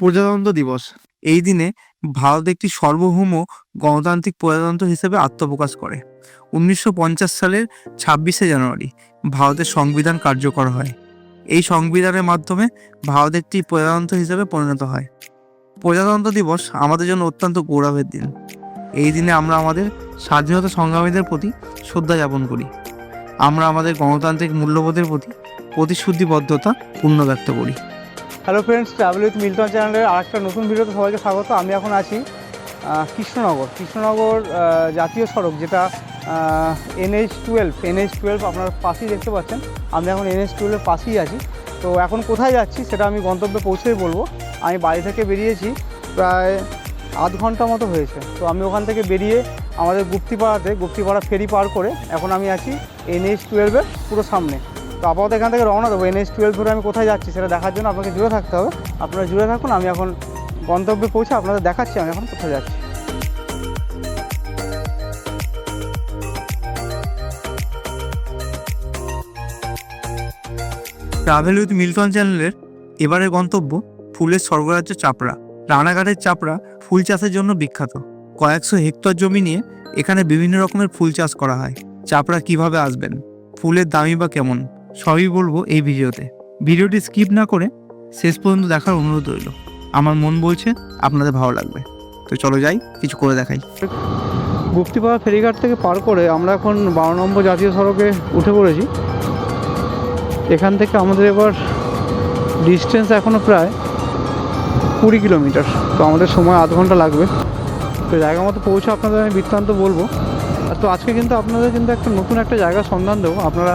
প্রজাতন্ত্র দিবস। এই দিনে ভারত একটি সার্বভৌম গণতান্ত্রিক প্রজাতন্ত্র হিসেবে আত্মপ্রকাশ করে। উনিশশো পঞ্চাশ সালের ছাব্বিশে জানুয়ারি ভারতের সংবিধান কার্যকর হয়। এই সংবিধানের মাধ্যমে ভারত একটি প্রজাতন্ত্র হিসেবে পরিণত হয়। প্রজাতন্ত্র দিবস আমাদের জন্য অত্যন্ত গৌরবের দিন। এই দিনে আমরা আমাদের স্বাধীনতা সংগ্রামীদের প্রতি শ্রদ্ধা জ্ঞাপন করি। আমরা আমাদের গণতান্ত্রিক মূল্যবোধের প্রতি প্রতিশ্রুতিবদ্ধতা পূর্ণ ব্যক্ত করি। Hello friends travel with Milton চ্যানেলের আরেকটা নতুন ভিডিওতে সবাইকে স্বাগত। আমি এখন আছি কৃষ্ণনগর। কৃষ্ণনগর জাতীয় সড়ক যেটা এনএইচ টুয়েলভ এনএইচ টুয়েলভ আপনার পাশেই দেখতে পাচ্ছেন। আমি এখন এনএইচ টুয়েলভের পাশেই আছি। তো এখন কোথায় যাচ্ছি সেটা আমি গন্তব্যে পৌঁছেই বলব। আমি বাড়ি থেকে বেরিয়েছি, প্রায় আধ ঘণ্টা মতো হয়েছে। তো আমি ওখান থেকে বেরিয়ে আমাদের গুপ্তিপাড়াতে, গুপ্তিপাড়া ফেরি পার করে এখন আমি আছি এনএইচ টুয়েলভের পুরো সামনে। তো আপাতত এখান থেকে রওনা দেবো। এনএস টুয়েলভ ধরে আমি কোথায় যাচ্ছি সেটা দেখার জন্য আপনাকে জুড়ে থাকতে হবে। আপনারা জুড়ে থাকুন, আমি এখন গন্তব্যে পৌঁছে আপনাদের দেখাচ্ছি আমি এখন কোথায় যাচ্ছি। ট্রাভেল উইথ মিল্টন চ্যানেলের এবারের গন্তব্য ফুলের স্বর্গরাজ্য চাপড়া। রানাঘাটের চাপড়া ফুল চাষের জন্য বিখ্যাত। কয়েকশো হেক্টর জমি নিয়ে এখানে বিভিন্ন রকমের ফুল চাষ করা হয়। চাপড়া কীভাবে আসবেন? ফুলের দামই বা কেমন? সবই বলব এই ভিডিওতে। ভিডিওটি স্কিপ না করে শেষ পর্যন্ত দেখার অনুরোধ রইল। আমার মন বলছে আপনাদের ভালো লাগবে। তো চলো যাই, কিছু করে দেখাই। গুপ্তিপাড়া ফেরিঘাট থেকে পার করে আমরা এখন বারো নম্বর জাতীয় সড়কে উঠে পড়েছি। এখান থেকে আমাদের এবার ডিস্টেন্স এখনও প্রায় কুড়ি কিলোমিটার। তো আমাদের সময় আধ ঘণ্টা লাগবে। তো জায়গা মতো পৌঁছে আপনাদের আমি বৃত্তান্ত বলব। আর তো আজকে কিন্তু আপনাদের কিন্তু একটা নতুন একটা জায়গার সন্ধান দেবো। আপনারা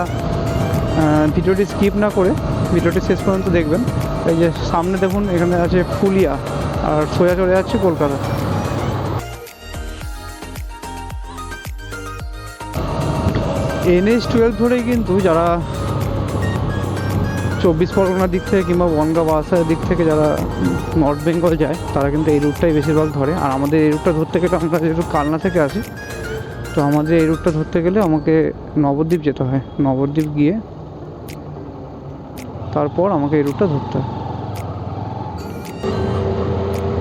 ভিডিওটি স্কিপ না করে ভিডিওটি শেষ পর্যন্ত দেখবেন। এই যে সামনে দেখুন, এখানে আছে ফুলিয়া, আর সোজা চলে যাচ্ছে কলকাতা। এনএস টুয়েলভ ধরেই কিন্তু যারা চব্বিশ পরগনার দিক থেকে কিংবা বনগা বাসার দিক থেকে যারা নর্থ বেঙ্গল যায়, তারা কিন্তু এই রুটটাই বেশিরভাগ ধরে। আর আমাদের এই রুটটা ধরতে গেলে আমরা যেহেতু কালনা থেকে আসি, তো আমাদের এই রুটটা ধরতে গেলে আমাকে নবদ্বীপ যেতে হয়। নবদ্বীপ গিয়ে তারপর আমাকে এই রুটটা ধরতে হয়।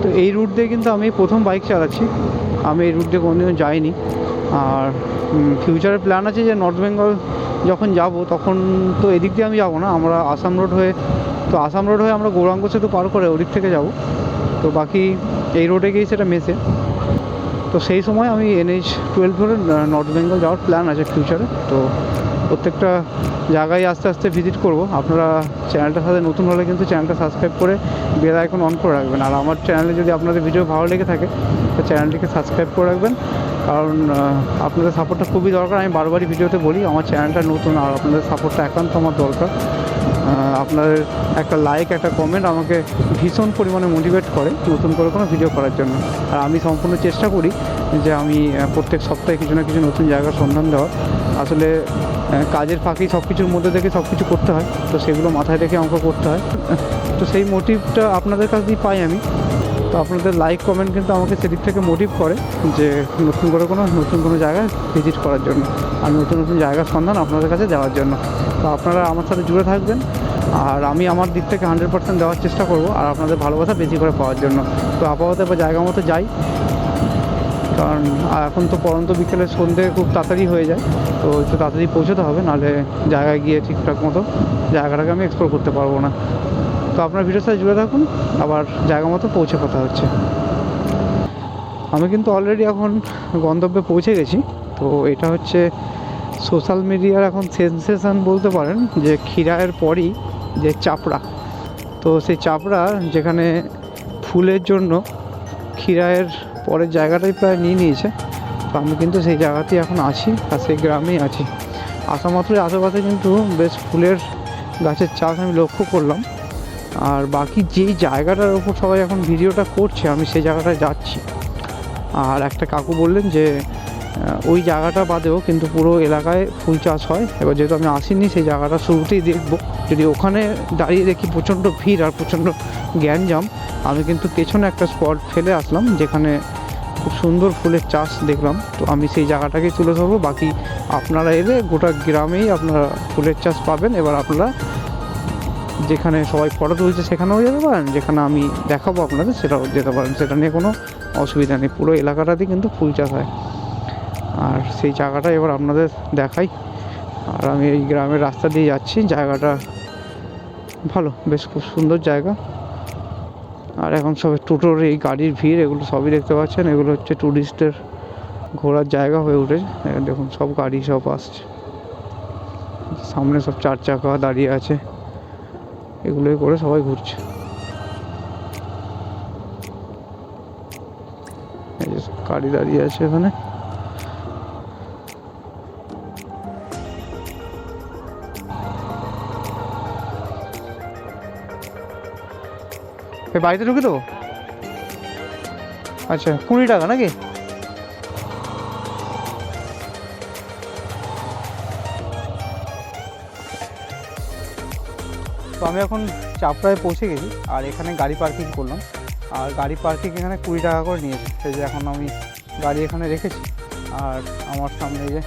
তো এই রুট দিয়ে কিন্তু আমি প্রথম বাইক চালাচ্ছি। আমি এই রুট দিয়ে কোনোদিনও যাইনি। আর ফিউচারের প্ল্যান আছে যে নর্থ বেঙ্গল যখন যাব, তখন তো এদিক দিয়ে আমি যাব না। আমরা আসাম রোড হয়ে, তো আসাম রোড হয়ে আমরা গৌরাঙ্গ সেতু পার করে ওদিক থেকে যাব। তো বাকি এই রোডে গিয়েই সেটা মেসে। তো সেই সময় আমি এনএইচ টুয়েলভ ধরে নর্থ বেঙ্গল যাওয়ার প্ল্যান আছে ফিউচারে তো প্রত্যেকটা জায়গায় আস্তে আস্তে ভিজিট করব। আপনারা চ্যানেলটার সাথে নতুন হলে কিন্তু চ্যানেলটা সাবস্ক্রাইব করে বেল আইকন অন করে রাখবেন। আর আমার চ্যানেলে যদি আপনাদের ভিডিও ভালো লেগে থাকে, তো চ্যানেলটিকে সাবস্ক্রাইব করে রাখবেন। কারণ আপনাদের সাপোর্টটা খুবই দরকার। আমি বারবারই ভিডিওতে বলি, আমার চ্যানেলটা নতুন আর আপনাদের সাপোর্টটা একান্ত আমার দরকার। আপনাদের একটা লাইক একটা কমেন্ট আমাকে ভীষণ পরিমাণে মোটিভেট করে নতুন করে কোনো ভিডিও করার জন্য। আর আমি সম্পূর্ণ চেষ্টা করি যে আমি প্রত্যেক সপ্তাহে কিছু না কিছু নতুন জায়গার সন্ধান দেওয়ার। আসলে কাজের ফাঁকি সব কিছুর মধ্যে থেকে সব কিছু করতে হয়। তো সেগুলো মাথায় রেখে আমাকে করতে হয়। তো সেই মোটিভটা আপনাদের কাছেই পাই আমি। তো আপনাদের লাইক কমেন্ট কিন্তু আমাকে সেদিক থেকে মোটিভ করে যে নতুন করে কোনো, নতুন কোনো জায়গায় ভিজিট করার জন্য আর নতুন নতুন জায়গার সন্ধান আপনাদের কাছে দেওয়ার জন্য। তো আপনারা আমার সাথে জুড়ে থাকবেন আর আমি আমার দিক থেকে হান্ড্রেড পার্সেন্ট দেওয়ার চেষ্টা করব আর আপনাদের ভালোবাসা বেশি করে পাওয়ার জন্য। তো আপাতত এবার জায়গা মতো যাই। কারণ এখন তো পরন্ত বিকেলে সন্ধে খুব তাড়াতাড়ি হয়ে যায়, তো একটু তাড়াতাড়ি পৌঁছতে হবে, নাহলে জায়গায় গিয়ে ঠিকঠাক মতো জায়গাটাকে আমি এক্সপ্লোর করতে পারব না। তো আপনার ভিডিওর সাথে জুড়ে থাকুন, আবার জায়গা মতো পৌঁছে কথা হচ্ছে। আমি কিন্তু অলরেডি এখন গন্তব্যে পৌঁছে গেছি, তো এটা হচ্ছে সোশ্যাল মিডিয়ার এখন সেন্সেশন বলতে পারেন, যে ক্ষীরায়ের পরই যে চাপড়া। তো সেই চাপড়া যেখানে ফুলের জন্য ক্ষীরায়ের পরের জায়গাটাই প্রায় নিয়ে নিয়েছে। তো আমি কিন্তু সেই জায়গাতেই এখন আছি আর সেই গ্রামেই আছি। আসা মাত্রই আশেপাশে কিন্তু বেশ ফুলের গাছের চাষ আমি লক্ষ্য করলাম। আর বাকি যেই জায়গাটার ওপর সবাই এখন ভিডিওটা করছে, আমি সেই জায়গাটায় যাচ্ছি। আর একটা কাকু বললেন যে ওই জায়গাটা বাদেও কিন্তু পুরো এলাকায় ফুল চাষ হয়। এবার যেহেতু আমি আসিনি, সেই জায়গাটা শুরুতেই দেখব। যদি ওখানে দাঁড়িয়ে দেখি প্রচণ্ড ভিড় আর প্রচণ্ড জ্ঞানজাম আমি কিন্তু পেছনে একটা স্পট ফেলে আসলাম, যেখানে খুব সুন্দর ফুলের চাষ দেখলাম। তো আমি সেই জায়গাটাকেই তুলে ধরবো। বাকি আপনারা এলে গোটা গ্রামেই আপনারা ফুলের চাষ পাবেন। এবার আপনারা যেখানে সবাই ফটো তুলছে সেখানেও যেতে পারেন। যেখানে আমি দেখাবো আপনাদের সেটাও যেতে পারেন। সেটা নিয়ে কোনো অসুবিধা নেই। পুরো এলাকাটাতেই কিন্তু ফুল চাষ হয়। আর সেই জায়গাটা এবার আপনাদের দেখাই। আর আমি এই গ্রামের রাস্তা দিয়ে যাচ্ছি। জায়গাটা ভালো, বেশ খুব সুন্দর জায়গা। আর এখন সব টোটোর এই গাড়ির ভিড়, এগুলো সবই দেখতে পাচ্ছেন। এগুলো হচ্ছে ট্যুরিস্টের ঘোরার জায়গা হয়ে উঠেছে দেখুন, সব গাড়ি সব আসছে। সামনে সব চার চাকা দাঁড়িয়ে আছে। এগুলোই করে সবাই ঘুরছে। গাড়ি দাঁড়িয়ে আছে এখানে। এই বাড়িতে ঢুকে দেবো? আচ্ছা কুড়ি টাকা নাকি? তো আমি এখন চাপড়ায় পৌঁছে গেছি, আর এখানে গাড়ি পার্কিং করলাম। আর গাড়ি পার্কিং এখানে কুড়ি টাকা করে নিয়েছে। সেই যে এখন আমি গাড়ি এখানে রেখেছি, আর আমার সামনে যে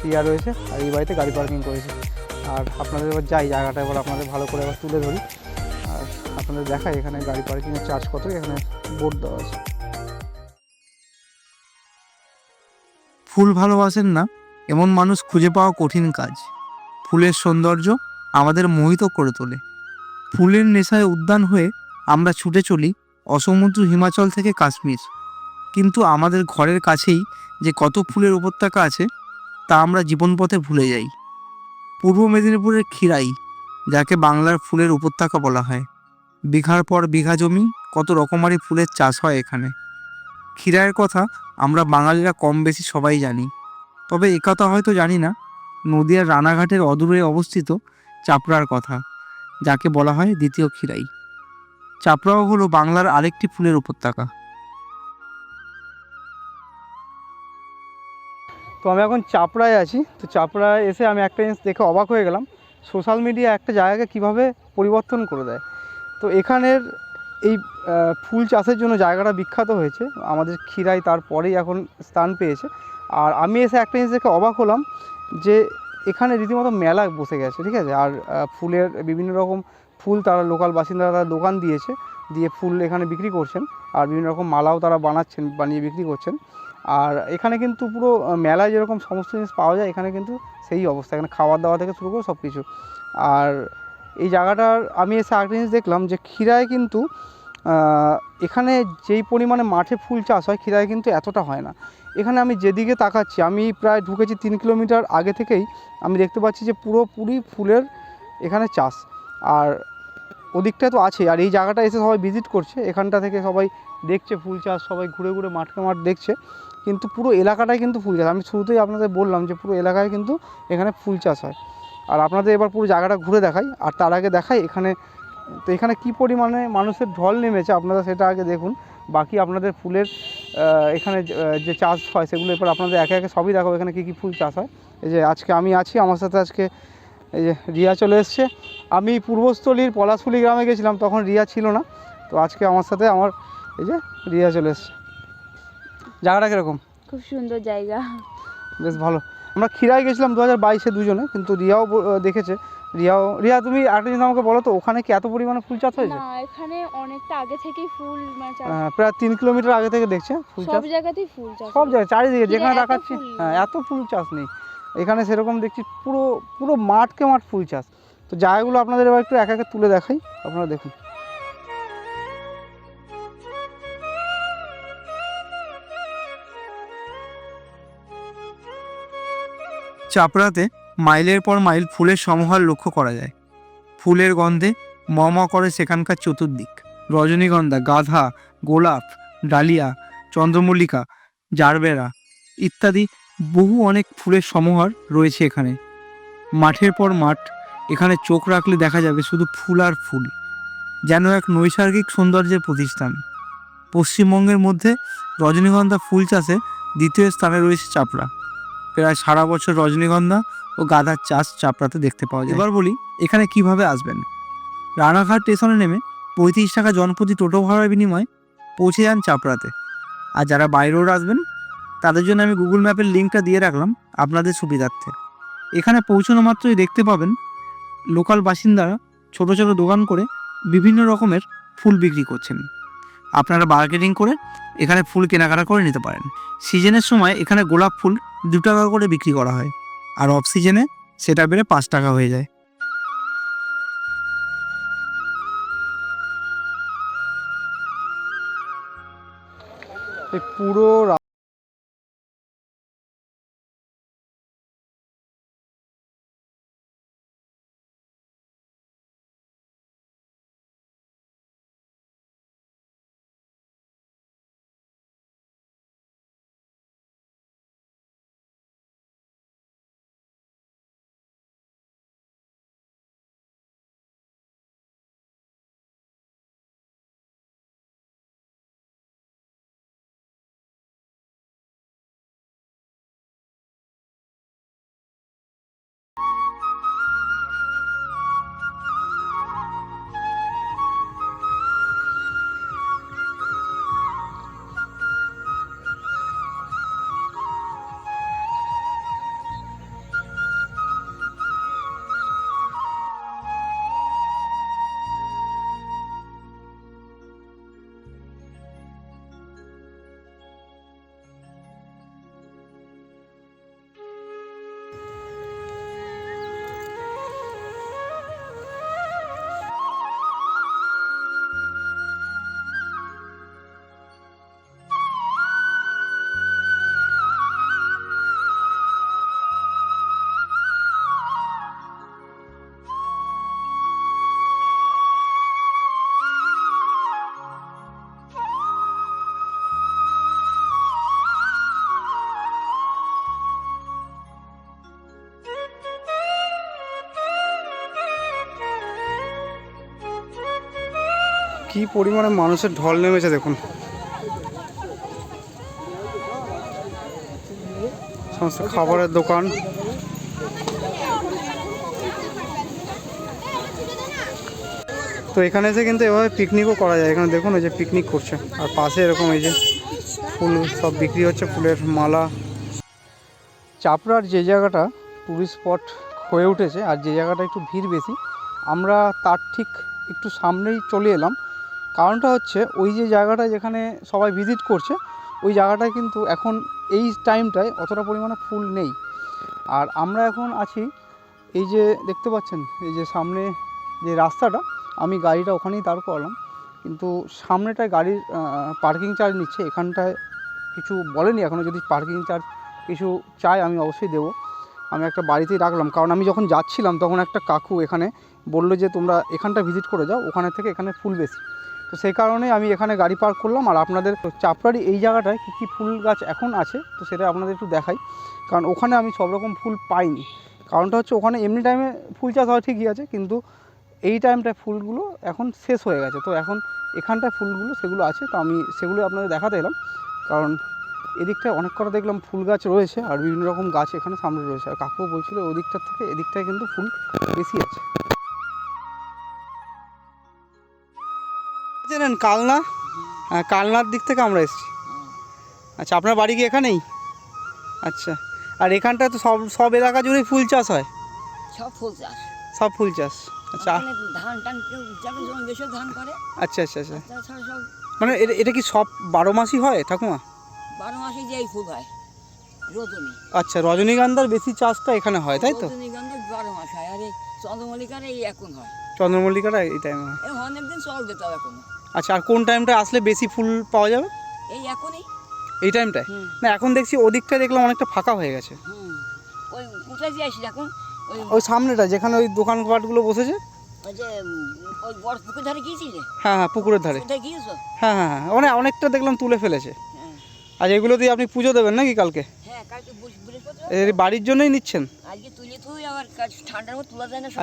পিয়া রয়েছে, আর এই বাড়িতে গাড়ি পার্কিং করেছি। আর আপনাদের এবার যাই, জায়গাটা এবার আপনাদের ভালো করে এবার তুলে ধরি। আপনাদের দেখাই, এখানে গাড়ি পার্কিংয়ের চার্জ কত এখানে বোর্ড দেওয়া আছে। ফুল ভালোবাসেন না? এমন মানুষ খুঁজে পাওয়া কঠিন কাজ। ফুলের সৌন্দর্য আমাদের মোহিত করে তোলে। ফুলের নেশায় উদ্যান হয়ে আমরা ছুটে চলি অসমুদ্র হিমাচল থেকে কাশ্মীর। কিন্তু আমাদের ঘরের কাছেই যে কত ফুলের উপত্যকা আছে, তা আমরা জীবনপথে ভুলে যাই। পূর্ব মেদিনীপুরের ক্ষীরাই, যাকে বাংলার ফুলের উপত্যকা বলা হয়। বিঘার পর বিঘা জমি, কত রকমারি ফুলের চাষ হয় এখানে? খিরাইয়ের কথা আমরা বাঙালিরা কম বেশি সবাই জানি। তবে একথা হয়তো জানি না, নদিয়ার রানাঘাটের অদূরে অবস্থিত চাপড়ার কথা, যাকে বলা হয় দ্বিতীয় ক্ষীরাই। চাপড়াও হলো বাংলার আরেকটি ফুলের উপত্যকা। তো আমি এখন চাপড়ায় আছি। তো চাপড়ায় এসে আমি একটা জিনিস দেখে অবাক হয়ে গেলাম। সোশ্যাল মিডিয়া একটা জায়গাকে কীভাবে পরিবর্তন করে দেয়? তো এখানের এই ফুল চাষের জন্য জায়গাটা বিখ্যাত হয়েছে। আমাদের ক্ষীরাই তারপরেই এখন স্থান পেয়েছে। আর আমি এসে একটা জিনিস দেখে অবাক হলাম যে এখানে রীতিমতো মেলা বসে গেছে, ঠিক আছে? আর ফুলের বিভিন্ন রকম ফুল তারা লোকাল বাসিন্দারা তারা দোকান দিয়েছে, দিয়ে ফুল এখানে বিক্রি করছেন। আর বিভিন্ন রকম মালাও তারা বানাচ্ছেন, বানিয়ে বিক্রি করছেন। আর এখানে কিন্তু পুরো মেলায় যেরকম সমস্ত জিনিস পাওয়া যায়, এখানে কিন্তু সেই অবস্থা। এখানে খাওয়ার দাওয়া থেকে শুরু করে সব কিছু আর এই জায়গাটার আমি এসে আরেকটা জিনিস দেখলাম যে ক্ষীরায় কিন্তু এখানে যেই পরিমাণে মাঠে ফুল চাষ হয় ক্ষীরায় কিন্তু এতটা হয় না। এখানে আমি যেদিকে তাকাচ্ছি, আমি প্রায় ঢুকেছি তিন কিলোমিটার আগে থেকেই, আমি দেখতে পাচ্ছি যে পুরোপুরি ফুলের এখানে চাষ। আর ওদিকটা তো আছে আর এই জায়গাটা এসে সবাই ভিজিট করছে, এখানটা থেকে সবাই দেখছে ফুল চাষ, সবাই ঘুরে ঘুরে মাঠকে মাঠ দেখছে। কিন্তু পুরো এলাকাটাই কিন্তু ফুল চাষ। আমি শুরুতেই আপনাদের বললাম যে পুরো এলাকায় কিন্তু এখানে ফুল চাষ হয়। আর আপনাদের এবার পুরো জায়গাটা ঘুরে দেখাই আর তার আগে দেখাই এখানে তো এখানে কি পরিমাণে মানুষের ঢল নেমেছে আপনারা সেটা আগে দেখুন। বাকি আপনাদের ফুলের এখানে যে- চাষ হয় সেগুলো এবার আপনাদের একে একে সবই দেখাবো এখানে কী কী ফুল চাষ হয়। এই যে আজকে আমি আছি আমার সাথে আজকে এই যে রিয়া চলে এসছে। আমি পূর্বস্থলীর পলাশপুলি গ্রামে গেছিলাম তখন রিয়া ছিল না। তো আজকে আমার সাথে আমার এই যে রিয়া চলে এসছে। জায়গাটা কীরকম? খুব সুন্দর জায়গা। বেশ ভালো। আমরা খিরাই গেছিলাম দু হাজার বাইশে দুজনে কিন্তু রিয়াও দেখেছে। রিয়াও রিয়া তুমি একটা জিনিস আমাকে বলো তো ওখানে কি এত পরিমাণে ফুল চাষ হয়েছে? না এখানে অনেকটা আগে থেকেই ফুল মানে চাষ- প্রায় তিন কিলোমিটার আগে থেকে দেখছে ফুল চাষ। সব জায়গাতেই ফুল চাষ সব জায়গায় চারিদিকে যেখানে দেখাচ্ছি হ্যাঁ এত ফুল চাষ নেই। এখানে সেরকম দেখছি পুরো পুরো মাঠকে মাঠ ফুল চাষ। তো জায়গাগুলো আপনাদের এবার একটু এক একা তুলে দেখাই আপনারা দেখুন। চাপড়াতে মাইলের পর মাইল ফুলের সমাহার লক্ষ্য করা যায়। ফুলের গন্ধে ম করে সেখানকার চতুর্দিক। রজনীগন্ধা, গাধা, গোলাপ, ডালিয়া, চন্দ্রমল্লিকা, জারবেরা ইত্যাদি বহু অনেক ফুলের সমাহার রয়েছে এখানে। মাঠের পর মাঠ, এখানে চোখ রাখলে দেখা যাবে শুধু ফুল আর ফুল। যেন এক নৈসর্গিক সৌন্দর্যের প্রতিষ্ঠান। পশ্চিমবঙ্গের মধ্যে রজনীগন্ধা ফুল চাষে দ্বিতীয় স্থানে রয়েছে চাপড়া। প্রায় সারা বছর রজনীগন্ধা ও গাঁদার চাষ চাপড়াতে দেখতে পাওয়া যায়। এবার বলি, এখানে কীভাবে আসবেন? রানাঘাট স্টেশনে নেমে পঁয়ত্রিশ টাকা জনপ্রতি টোটো ভাড়ার বিনিময়ে পৌঁছে যান চাপড়াতে। আর যারা বাই রোড আসবেন, তাদের জন্য আমি গুগল ম্যাপের লিঙ্কটা দিয়ে রাখলাম আপনাদের সুবিধার্থে। এখানে পৌঁছানো মাত্রই দেখতে পাবেন লোকাল বাসিন্দারা ছোট ছোট দোকান করে বিভিন্ন রকমের ফুল বিক্রি করছেন। আপনারা মার্কেটিং করে এখানে ফুল কেনাকাটা করে নিতে পারেন। সিজনের সময় এখানে গোলাপ ফুল দু টাকা করে বিক্রি করা হয়। আর অফ সিজনে সেটা বেড়ে পাঁচ টাকা হয়ে যায়। পুরো কি পরিমাণে মানুষের ঢল নেমেছে দেখুন। সমস্ত খাবারের দোকান। তো এখানে এসে কিন্তু এভাবে পিকনিকও করা যায়। এখানে দেখুন এই যে পিকনিক করছে। আর পাশে এরকম এই যে ফুল সব বিক্রি হচ্ছে, ফুলের মালা। চাপড়ার যে জায়গাটা টুরিস্ট স্পট হয়ে উঠেছে, আর যে জায়গাটা একটু ভিড় বেশি, আমরা তার ঠিক একটু সামনেই চলে এলাম। কারণটা হচ্ছে ওই যে জায়গাটা যেখানে সবাই ভিজিট করছে, ওই জায়গাটায় কিন্তু এখন এই টাইমটায় অতটা পরিমাণে ফুল নেই। আর আমরা এখন আছি এই যে দেখতে পাচ্ছেন, এই যে সামনে যে রাস্তাটা, আমি গাড়িটা ওখানেই দাঁড় করালাম। কিন্তু সামনেটায় গাড়ির পার্কিং চার্জ নিচ্ছে, এখানটায় কিছু বলেনি এখনও যদি পার্কিং চার্জ কিছু চাই আমি অবশ্যই দেবো। আমি একটা বাড়িতেই রাখলাম, কারণ আমি যখন যাচ্ছিলাম তখন একটা কাকু এখানে বলল যে তোমরা এখানটা ভিজিট করে যাও, ওখানে থেকে এখানে ফুল বেশি। তো সেই কারণে আমি এখানে গাড়ি পার্ক করলাম। আর আপনাদের চাপড়ারি এই জায়গাটায় কী কী ফুল গাছ এখন আছে, তো সেটা আপনাদের একটু দেখাই। কারণ ওখানে আমি সব রকম ফুল পাইনি। কারণটা হচ্ছে ওখানে এমনি টাইমে ফুল চাষ হয় ঠিকই আছে, কিন্তু এই টাইমটায় ফুলগুলো এখন শেষ হয়ে গেছে। তো এখন এখানটায় ফুলগুলো সেগুলো আছে, তো আমি সেগুলো আপনাদের দেখাতে এলাম। কারণ এদিকটায় অনেক কটা দেখলাম ফুল গাছ রয়েছে, আর বিভিন্ন রকম গাছ এখানে সামনে রয়েছে। আর কাকু বলছিল ওদিকটার থেকে এদিকটায় কিন্তু ফুল বেশি আছে। জানেন কালনা? হ্যাঁ কালনার দিক থেকে আমরা এসেছি। আচ্ছা আপনার বাড়ি কি এখানেই? আচ্ছা আর এখানটা তো সব সব এলাকা জুড়েই ফুল চাষ হয়? সব ফুল চাষ। সব ফুল চাষ? আচ্ছা ধান টান কেউ যাকে বেশি ধান করে। আচ্ছা আচ্ছা আচ্ছা। মানে এটা কি সব বারো মাসই হয় ঠাকুমা? বারো মাসে যে এই ফুল হয় রজনী। আচ্ছা রজনীগন্ধার বেশি চাষটা এখানে হয় তাই তো? রজনীগন্ধা বারো মাস হয় আর এই চন্দ্রমল্লিকার এই এখন হয়। চন্দ্রমল্লিকাটা এই টাইমে হয়। অনেকদিন চলবে তাও এখনও। আচ্ছা আর কোন টাইমটা আসলে বেশি ফুল পাওয়া যাবে? এই এখনই। এই টাইমটায় না এখন দেখছি ওদিকটা দেখলাম অনেকটা ফাঁকা হয়ে গেছে। ওই কোথায় যে আসি এখন? ওই ওই সামনেটা যেখানে ওই দোকানপাটগুলো বসেছে। হ্যাঁ হ্যাঁ পুকুরের ধারে। হ্যাঁ হ্যাঁ হ্যাঁ অনেক অনেকটা দেখলাম তুলে ফেলেছে। হ্যাঁ। আর এগুলো দিয়ে আপনি পুজো দেবেন নাকি কালকে? হ্যাঁ কালকে এর বাড়ির জন্যই নিচ্ছেন?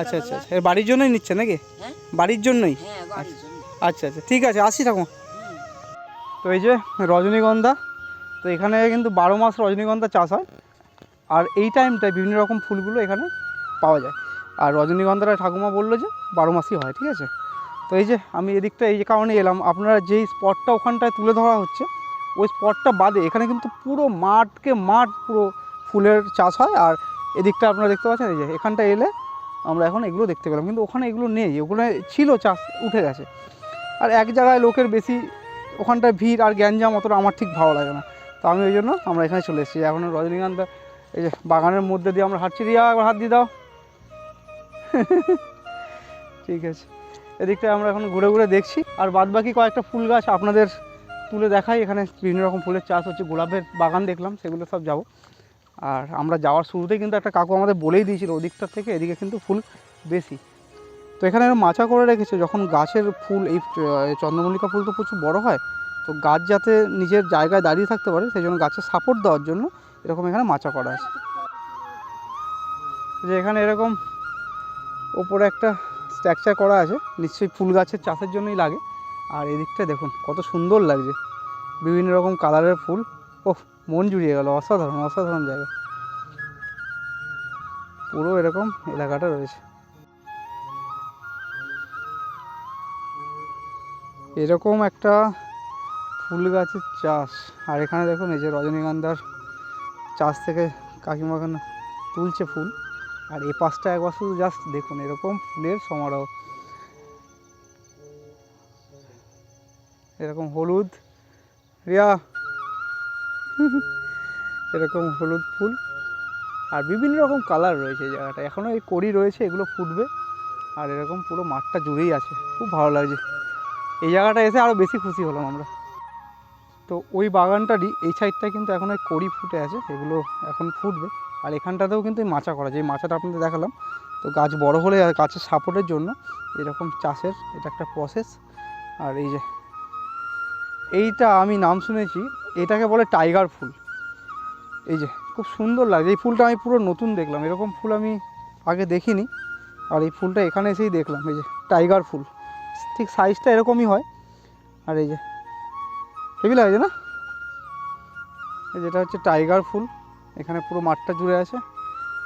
আচ্ছা আচ্ছা আচ্ছা এর বাড়ির জন্যই নিচ্ছেন নাকি? হ্যাঁ। বাড়ির জন্যই? জন্য আচ্ছা আচ্ছা ঠিক আছে, আসি ঠাকুমা। তো এই যে রজনীগন্ধা, তো এখানে কিন্তু বারো মাস রজনীগন্ধা চাষ হয়। আর এই টাইমটায় বিভিন্ন রকম ফুলগুলো এখানে পাওয়া যায়। আর রজনীগন্ধাটা ঠাকুমা বলল যে বারো মাসই হয়, ঠিক আছে? তো এই যে আমি এদিকটা এই কারণে এলাম, আপনারা যেই স্পটটা ওখানটায় তুলে ধরা হচ্ছে, ওই স্পটটা বাদে এখানে কিন্তু পুরো মাঠকে মাঠ পুরো ফুলের চাষ হয়। আর এদিকটা আপনারা দেখতে পাচ্ছেন, এই যে এখানটা এলে আমরা এখন এগুলো দেখতে পেলাম। কিন্তু ওখানে এগুলো নেই ওখানে ছিল, চাষ উঠে গেছে। আর এক জায়গায় লোকের বেশি ওখানটায় ভিড় আর গ্যাঞ্জাম অতটা আমার ঠিক ভালো লাগে না। তো আমি ওই জন্য আমরা এখানে চলে এসেছি। এখন রজনীগন্ধা এই যে বাগানের মধ্যে দিয়ে আমরা হাঁটছি। রিয়া, একবার হাত দিয়ে দাও। ঠিক আছে। এদিকটায় আমরা এখন ঘুরে ঘুরে দেখছি। আর বাদ বাকি কয়েকটা ফুল গাছ আপনাদের তুলে দেখাই। এখানে বিভিন্ন রকম ফুলের চাষ হচ্ছে। গোলাপের বাগান দেখলাম, সেগুলো সব যাব। আর আমরা যাওয়ার শুরুতেই কিন্তু একটা কাকু আমাদের বলেই দিয়েছিল ওদিকটার থেকে এদিকে কিন্তু ফুল বেশি। তো এখানে মাচা করে রেখেছে, যখন গাছের ফুল, এই চন্দ্রমল্লিকা ফুল তো প্রচুর বড় হয়, তো গাছ যাতে নিজের জায়গায় দাঁড়িয়ে থাকতে পারে, সেই জন্য গাছের সাপোর্ট দেওয়ার জন্য এরকম এখানে মাচা করা আছে। যে এখানে এরকম ওপরে একটা স্ট্রাকচার করা আছে, নিশ্চয়ই ফুল গাছের চাষের জন্যই লাগে। আর এদিকটা দেখুন, কত সুন্দর লাগছে, বিভিন্ন রকম কালারের ফুল। ও মন জুড়িয়ে গেল, অসাধারণ অসাধারণ জায়গা। পুরো এরকম এলাকাটা রয়েছে। এরকম একটা ফুল গাছের চাষ। আর এখানে দেখুন, এই যে রজনীগন্ধার চাষ থেকে কাকিমা তুলছে ফুল। আর এ পাশটা একবার শুধু জাস্ট দেখুন, এরকম ফুলের সমারোহ। এরকম হলুদ। রিয়া! এরকম হলুদ ফুল। আর বিভিন্ন রকম কালার রয়েছে এই জায়গাটা। এখনও এই কড়ি রয়েছে, এগুলো ফুটবে। আর এরকম পুরো মাঠটা জুড়েই আছে। খুব ভালো লাগছে। এই জায়গাটা এসে আরও বেশি খুশি হলাম আমরা। তো ওই বাগানটারই এই সাইডটায় কিন্তু এখন ওই কড়ি ফুটে আছে, এগুলো এখন ফুটবে। আর এখানটাতেও কিন্তু এই মাচা করা যে মাচাটা আপনাদের দেখালাম। তো গাছ বড় হলে আর গাছের সাপোর্টের জন্য এরকম চাষের এটা একটা প্রসেস আর এই যে এইটা আমি নাম শুনেছি, এটাকে বলে টাইগার ফুল। এই যে খুব সুন্দর লাগছে এই ফুলটা আমি পুরো নতুন দেখলাম। এরকম ফুল আমি আগে দেখিনি। আর এই ফুলটা এখানে এসেই দেখলাম। এই যে টাইগার ফুল। ঠিক সাইজটা এরকমই হয়। আর এই যে হেভি লাগছে না? যেটা হচ্ছে টাইগার ফুল, এখানে পুরো মাঠটা জুড়ে আছে।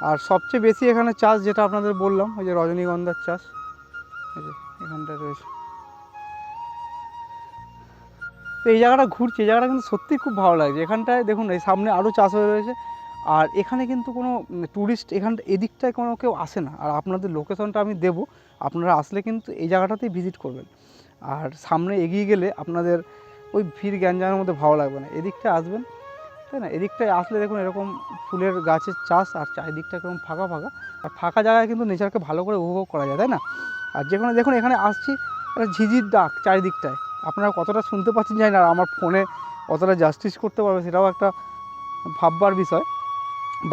আর সবচেয়ে বেশি এখানে চাষ যেটা আপনাদের বললাম, ওই যে রজনীগন্ধার চাষ। এই যে, এখানটা রয়েছে। তো এই জায়গাটা ঘুরছি, এই জায়গাটা কিন্তু সত্যিই খুব ভালো লাগছে। এখানটায় দেখুন, এই সামনে আরও চাষ হয়ে রয়েছে। আর এখানে কিন্তু কোনো ট্যুরিস্ট এখানটা এদিকটায় কোনো কেউ আসে না। আর আপনাদের লোকেশনটা আমি দেবো। আপনারা আসলে কিন্তু এই জায়গাটাতেই ভিজিট করবেন। আর সামনে এগিয়ে গেলে আপনাদের ওই ভিড় গ্যাঞ্জামের মধ্যে ভালো লাগবে না। এদিকটা আসবেন, তাই না? এদিকটায় আসলে দেখুন এরকম ফুলের গাছের চাষ আর চারিদিকটা এরকম ফাঁকা ফাঁকা। আর ফাঁকা জায়গায় কিন্তু নেচারকে ভালো করে উপভোগ করা যায়, তাই না? আর যে কোনো দেখুন এখানে আসছি, একটা ঝিঝির ডাক চারিদিকটায়। আপনারা কতটা শুনতে পাচ্ছেন জানি না, আর আমার ফোনে কতটা জাস্টিস করতে পারবে সেটাও একটা ভাববার বিষয়।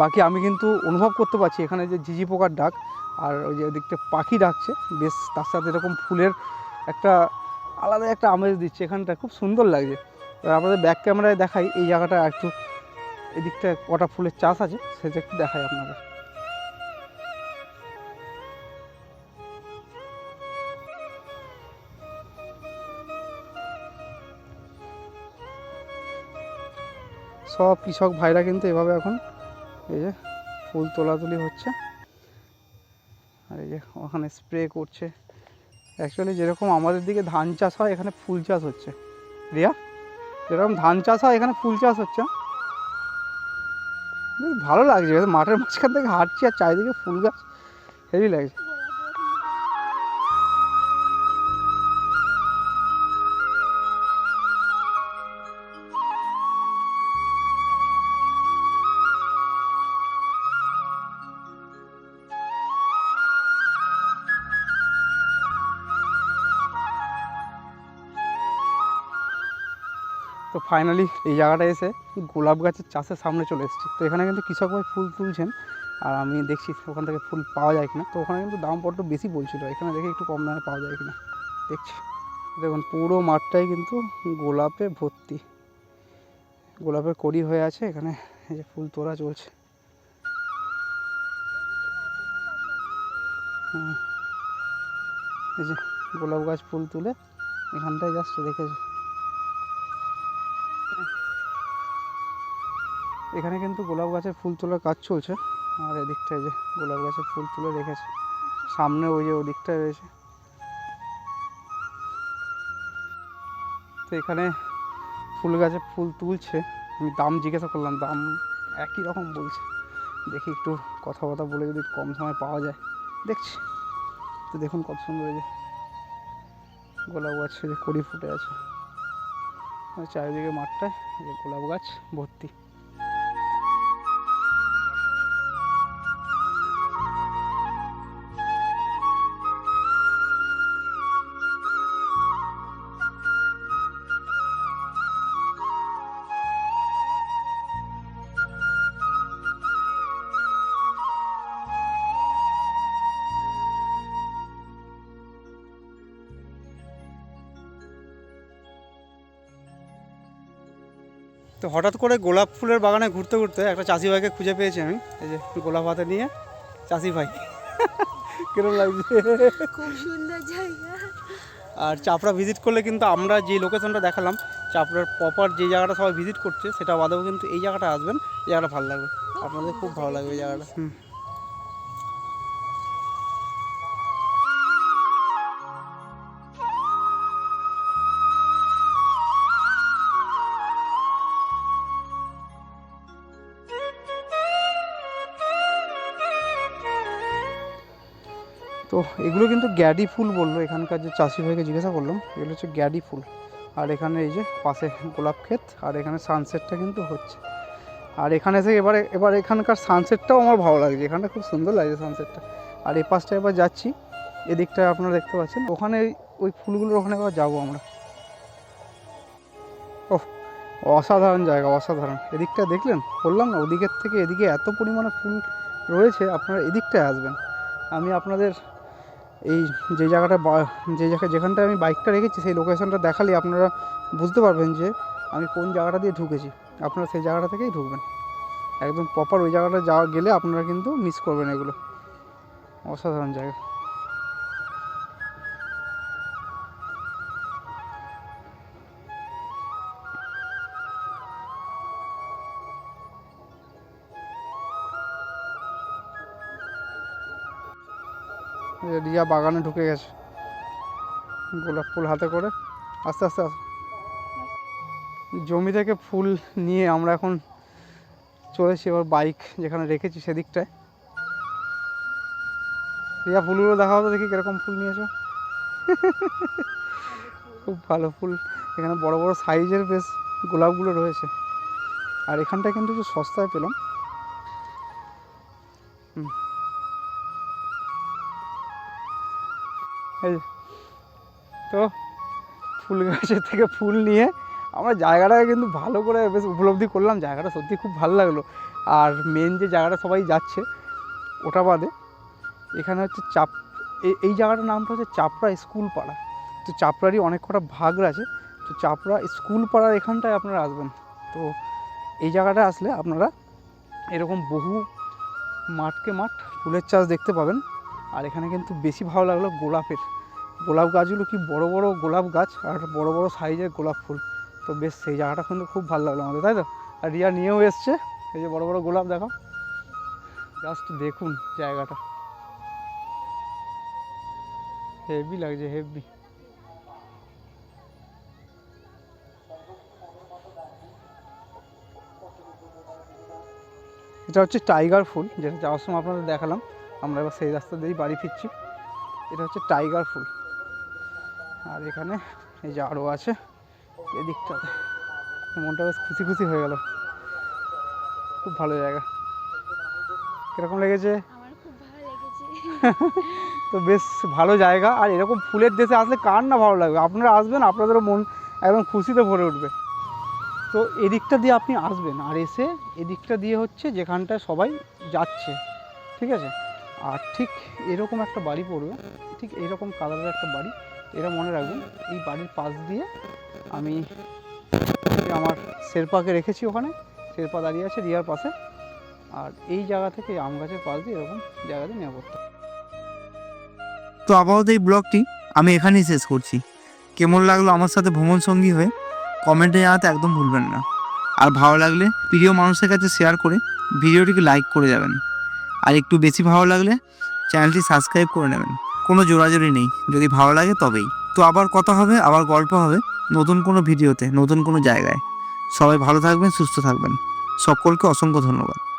বাকি আমি কিন্তু অনুভব করতে পারছি এখানে যে ঝিঝি পোকার ডাক আর ওই যে ওদিকটা পাখি ডাকছে, বেশ তার সাথে এরকম ফুলের একটা আলাদা একটা আমেজ দিচ্ছে এখানটা, খুব সুন্দর লাগছে। এবার আপনাদের ব্যাক ক্যামেরায় দেখাই, এই জায়গাটা একটু এদিকটা কটা ফুলের চাষ আছে, সেটা একটু দেখাই আপনাদের। সব কৃষক ভাইরা কিন্তু এভাবে এখন এই যে ফুল তোলাতুলি হচ্ছে। আর এই যে ওখানে স্প্রে করছে। অ্যাকচুয়ালি যেরকম আমাদের দিকে ধান চাষ হয়, এখানে ফুল চাষ হচ্ছে। রিয়া, যেরকম ধান চাষ হয়, এখানে ফুল চাষ হচ্ছে। ভালো লাগছে মাঠের মাঝখান থেকে হাঁটছি আর চারিদিকে ফুল গাছ। হেভি লাগছে। তো ফাইনালি এই জায়গাটা এসে গোলাপ গাছের চাষের সামনে চলে এসেছি। তো এখানে কিন্তু কৃষক ভাই ফুল তুলছেন আর আমি দেখছি ওখান থেকে ফুল পাওয়া যায় কিনা। তো ওখানে কিন্তু দাম বড্ড বেশি বলছিল, এখানে দেখে একটু কম দামে পাওয়া যায় কিনা। দেখছি। দেখুন, পুরো মাঠটাই কিন্তু গোলাপে ভর্তি। গোলাপের কড়ি হয়ে আছে, এখানে এই যে ফুল তোলা চলছে। এই যে গোলাপ গাছ ফুল তুলে এখানটায় জাস্ট রেখেছে এখানে কিন্তু গোলাপ গাছের ফুল তোলার কাজ চলছে। আর এদিকটায় যে গোলাপ গাছের ফুল তুলে রেখেছে। সামনে ওই যে ওদিকটায় রয়েছে। তো এখানে ফুল গাছে ফুল তুলছে। আমি দাম জিজ্ঞাসা করলাম, দাম একই রকম বলছে। দেখি একটু কথা কথা বলে যদি কম সময় পাওয়া যায়। দেখছি। তো দেখুন কত সুন্দর যে গোলাপ গাছ কড়ি ফুটে আছে। চারিদিকে মাঠটায় গোলাপ গাছ ভর্তি। হঠাৎ করে গোলাপ ফুলের বাগানে ঘুরতে ঘুরতে একটা চাষি ভাইকে খুঁজে পেয়েছি আমি। এই যে গোলাপ হাতে নিয়ে চাষি ভাই। কিরম লাগছে? খুব সুন্দর জায়গা। আর চাপড়া ভিজিট করলে কিন্তু আমরা যে লোকেশনটা দেখালাম চাপড়ার প্রপার যে জায়গাটা সবাই ভিজিট করছে সেটা বাদেও কিন্তু এই জায়গাটা আসবেন এই জায়গাটা ভালো লাগবে। আপনাদের খুব ভালো লাগবে এই জায়গাটা। হুম। তো এগুলো কিন্তু গ্যাডি ফুল বলল, এখানকার যে চাষি ভাইকে জিজ্ঞাসা করলাম, এগুলো হচ্ছে গ্যাডি ফুল। আর এখানে এই যে পাশে গোলাপ ক্ষেত, আর এখানে সানসেটটা কিন্তু হচ্ছে। আর এখানে এসে এবারে, এবার এখানকার সানসেটটাও আমার ভালো লাগছে, এখানটা খুব সুন্দর লাগছে সানসেটটা আর এই পাশটা এবার যাচ্ছি এদিকটায় আপনারা দেখতে পাচ্ছেন। ওখানে ওই ফুলগুলোর ওখানে এবার যাব আমরা। ওহ অসাধারণ জায়গা, অসাধারণ। এদিকটা দেখলেন? বললাম না, ওদিকের থেকে এদিকে এত পরিমাণে ফুল রয়েছে, আপনারা এদিকটায় আসবেন। আমি আপনাদের এই যে জায়গাটা যে জায়গা যেখানটায় আমি বাইকটা রেখেছি, সেই লোকেশনটা দেখালে আপনারা বুঝতে পারবেন যে আমি কোন জায়গাটা দিয়ে ঢুকেছি। আপনারা সেই জায়গাটা থেকেই ঢুকবেন। একদম প্রপার ওই জায়গাটা যাওয়া গেলে আপনারা কিন্তু মিস করবেন এগুলো। অসাধারণ জায়গা। এই যে রিয়া বাগানে ঢুকে গেছে। গোলাপ ফুল হাতে করে। আস্তে আস্তে আস্তে। জমি থেকে ফুল নিয়ে আমরা এখন চলেছি। এবার বাইক যেখানে রেখেছি সেদিকটায়। রিয়া, ফুলগুলো দেখা হতো দেখি কীরকম ফুল নিয়েছো। খুব ভালো ফুল। এখানে বড় বড় সাইজের বেশ গোলাপগুলো রয়েছে। আর এখানটায় কিন্তু একটু সস্তায় পেলাম। হুম। তো ফুল গাছের থেকে ফুল নিয়ে আমরা জায়গাটাকে কিন্তু ভালো করে বেশ উপলব্ধি করলাম। জায়গাটা সত্যি খুব ভালো লাগল। আর মেন যে জায়গাটা সবাই যাচ্ছে ওটা বাদে এখানে হচ্ছে চাপ এই- এই জায়গাটার নামটা হচ্ছে চাপড়া স্কুল পাড়া। তো চাপড়ারই অনেক কটা ভাগ আছে। তো চাপড়া স্কুল পাড়ার এখানটায় আপনারা আসবেন। তো এই জায়গাটা আসলে আপনারা এরকম বহু মাঠকে মাঠ ফুলের চাষ দেখতে পাবেন। আর এখানে কিন্তু বেশি ভালো লাগল গোলাপের। গোলাপ গাছগুলো কি বড় বড় গোলাপ গাছ আর বড় বড় সাইজের গোলাপ ফুল। তো বেশ, সেই জায়গাটা কিন্তু খুব ভালো লাগল আমাদের, তাই তো? আর রিয়া নিয়েও এসছে, এই যে বড় বড় গোলাপ দেখো জাস্ট দেখুন জায়গাটা। হেভি লাগছে হেভি এটা হচ্ছে টাইগার ফুল, যেটা যাওয়ার সময় আপনাদের দেখালাম। আমরা এবার সেই রাস্তা দিয়েই বাড়ি ফিরছি। এটা হচ্ছে টাইগার ফুল। আর এখানে এই যে আরও আছে এদিকটাতে। মনটা বেশ খুশি খুশি হয়ে গেল। খুব ভালো জায়গা। কীরকম লেগেছে। তো বেশ ভালো জায়গা। আর এরকম ফুলের দেশে আসলে কার না ভালো লাগবে? আপনারা আসবেন আপনাদেরও মন একদম খুশিতে ভরে উঠবে। তো এদিকটা দিয়ে আপনি আসবেন আর এসে এদিকটা দিয়ে হচ্ছে যেখানটায় সবাই যাচ্ছে। ঠিক আছে? আর ঠিক এরকম একটা বাড়ি পড়বে, ঠিক এরকম কালারের একটা বাড়ি, এটা মনে রাখবেন, এই বাড়ির পাশ দিয়ে আমি আমার শেরপাকে রেখেছি ওখানে, শেরপা দাঁড়িয়ে আছে রিয়ার পাশে, আর এই জায়গা থেকে আম গাছের পাশ দিয়ে এরকম জায়গাতে নিরাপত্তা তো আপাতত এই ব্লগটি আমি এখানেই শেষ করছি। কেমন লাগল আমার সাথে ভ্রমণ সঙ্গী হয়ে কমেন্টে জানাতে একদম ভুলবেন না। আর ভালো লাগলে প্রিয় মানুষের কাছে শেয়ার করে ভিডিওটিকে লাইক করে যাবেন। আর একটু বেশি ভালো লাগলে চ্যানেলটি সাবস্ক্রাইব করে নেবেন। কোনো জোরাজোরি নেই। যদি ভালো লাগে তবেই। তো আবার কথা হবে, আবার গল্প হবে নতুন কোনো ভিডিওতে, নতুন কোনো জায়গায়। সবাই ভালো থাকবেন, সুস্থ থাকবেন। সকলকে অসংখ্য ধন্যবাদ।